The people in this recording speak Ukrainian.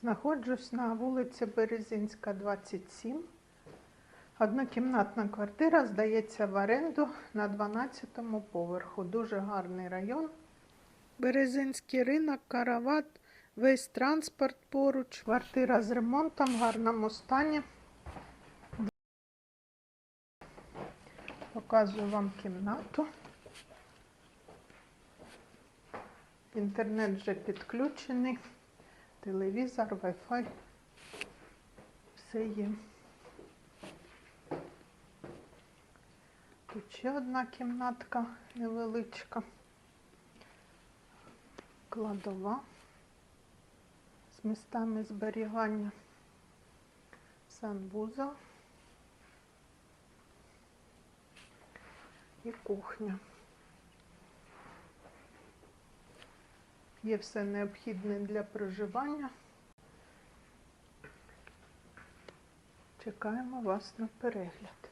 Знаходжусь на вулиці Березинська, 27. Однокімнатна квартира здається в оренду на 12-му поверху. Дуже гарний район. Березинський ринок, карават, весь транспорт поруч. Квартира з ремонтом в гарному стані. Показую вам кімнату. Інтернет вже підключений, телевізор, Wi-Fi. Все є. Тут ще одна кімнатка невеличка. Кладова з містами зберігання. Санвузол і кухня. Є все необхідне для проживання. Чекаємо вас на перегляд.